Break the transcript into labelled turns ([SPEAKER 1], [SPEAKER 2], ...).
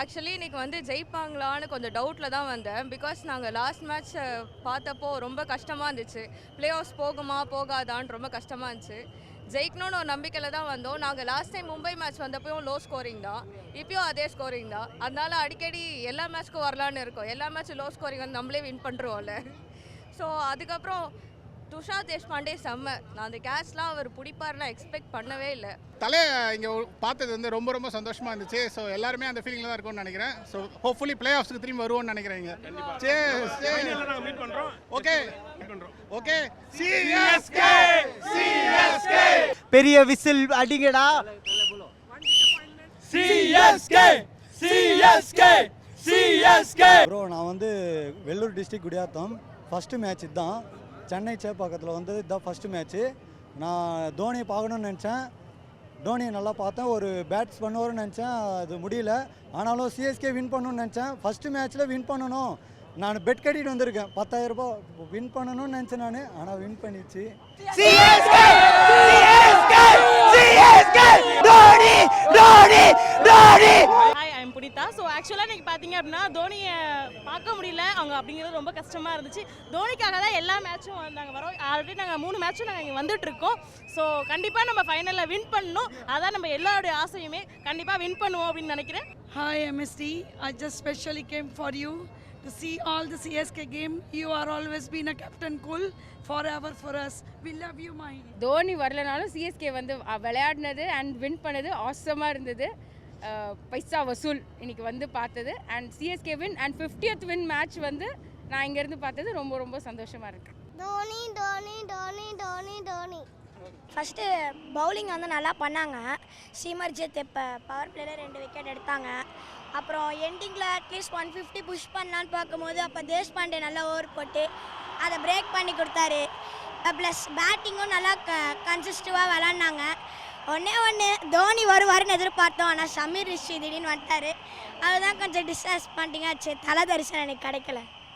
[SPEAKER 1] Actually இன்னைக்கு வந்து ஜெயிப்பாங்களான்னு கொஞ்சம் டவுட்டில் தான் வந்தேன். பிகாஸ் நாங்கள் லாஸ்ட் மேட்ச் பார்த்தப்போ ரொம்ப கஷ்டமாக இருந்துச்சு. ப்ளே ஆஃப்ஸ் போகுமா போகாதான்னு ரொம்ப கஷ்டமாக இருந்துச்சு. ஜெயிக்கணும்னு ஒரு நம்பிக்கையில் தான் வந்தோம். நாங்கள் லாஸ்ட் டைம் மும்பை மேட்ச் வந்தப்பவும் லோ ஸ்கோரிங் தான். இப்பயும் அதே ஸ்கோரிங் தான். அதனால அடிக்கடி எல்லா மேட்ச்க்கும் வரலான்னு இருக்கோம். எல்லா மேட்ச்சும் லோ ஸ்கோரிங் வந்து நம்மளே வின் பண்ணுறோம்ல ஸோ அதுக்கப்புறம் துஷார் தேஷ்பாண்டே செம்ம. நான் அந்த கேட்ச்லாம் அவர் பிடிப்பாருன்னு எக்ஸ்பெக்ட் பண்ணவே இல்லை.
[SPEAKER 2] தலையை இங்கே பார்த்தது வந்து ரொம்ப ரொம்ப சந்தோஷமாக இருந்துச்சு. ஸோ எல்லாருமே அந்த ஃபீலிங்கில் தான் இருக்கும்னு நினைக்கிறேன். ஸோ ஹோப்ஃபுல்லி பிளே ஆஃப்ஸ்க்கு திரும்பி வருவோம்னு நினைக்கிறேன் ஓகே ஓகே சிஎஸ்கே சிஎஸ்கே
[SPEAKER 3] பெரிய விசில் அடிங்கடா.
[SPEAKER 4] சிஎஸ்கே சிஎஸ்கே சிஎஸ்கே
[SPEAKER 5] ப்ரோ நான் வந்து Vellore district Gudiyattam. First match இதுதான். சென்னை சேப்பாக்கத்தில் வந்து இதுதான் ஃபஸ்ட்டு மேட்ச்சு நான் தோனியை பார்க்கணும்னு நினச்சேன். தோனியை நல்லா பார்த்தேன். ஒரு பேட்ஸ் பண்ணுவார்னு நினச்சேன். அது முடியல. ஆனாலும் சிஎஸ்கே வின் பண்ணணும்னு நினச்சேன். ஃபஸ்ட்டு மேட்ச்சில் வின் பண்ணணும். நான் பெட் கட்டிட்டு வந்திருக்கேன். பத்தாயிரம் ரூபாய் வின் பண்ணணும்னு நினச்சேன் நான். ஆனால் வின் பண்ணிச்சு
[SPEAKER 3] CSK CSK CSK Dhoni Dhoni Dhoni
[SPEAKER 6] hi I'm Punitha so ஆக்சுவலாக இன்னைக்கு பார்த்தீங்க அப்படின்னா தோனியை பார்க்க முடியல. அவங்க அப்படிங்கிறது ரொம்ப கஷ்டமாக இருந்துச்சு. தோனிக்காக தான் எல்லா மேட்சும் நாங்கள் வரோம் ஆல்ரெடி நாங்கள் மூணு மேட்சும் நாங்கள் இங்கே வந்துட்டு இருக்கோம். ஸோ கண்டிப்பாக நம்ம ஃபைனலில் வின் பண்ணணும். அதான் நம்ம எல்லாருடைய ஆசையுமே. கண்டிப்பாக வின் பண்ணுவோம் அப்படின்னு நினைக்கிறேன்.
[SPEAKER 7] Hi MSD, I just specially came for you to see all the CSK game. You are always been a captain cool. Forever for us. We love you, my.
[SPEAKER 8] Dhoni வரலனாலும் சிஎஸ்கே வந்து விளையாடினது அண்ட் வின் பண்ணது ஆசமாக இருந்தது. பைசா வசூல் இன்னைக்கு வந்து பார்த்தது. And CSK win and fiftieth win match வந்து நான் இங்கேருந்து பார்த்தது ரொம்ப ரொம்ப சந்தோஷமாக இருக்கு.
[SPEAKER 9] தோனி தோனி தோனி தோனி தோனி. ஃபஸ்ட்டு பவுலிங் வந்து நல்லா பண்ணாங்க. ஸ்ரீமர்ஜித் இப்போ பவர் பிளேயில் ரெண்டு விக்கெட் எடுத்தாங்க. அப்புறம் எண்டிங்கில் at least one fifty push பண்ணலான்னு பார்க்கும்போது அப்போ தேஷ்பாண்டே நல்லா ஓவர் போட்டு அதை பிரேக் பண்ணி கொடுத்தாரு. ப்ளஸ் பேட்டிங்கும் நல்லா க கன்சிஸ்டிவாக விளாட்னாங்க. ஒன்றே ஒன்று தோனி வருவாருன்னு எதிர்பார்த்தோம். ஆனால் சமீர் ரிஷி திடீர்னு வந்துட்டார். அதுதான் கொஞ்சம் டிஸ்அப்பாயிண்டிங்காக ஆச்சு தலை தரிசனம் எனக்கு கிடைக்கல.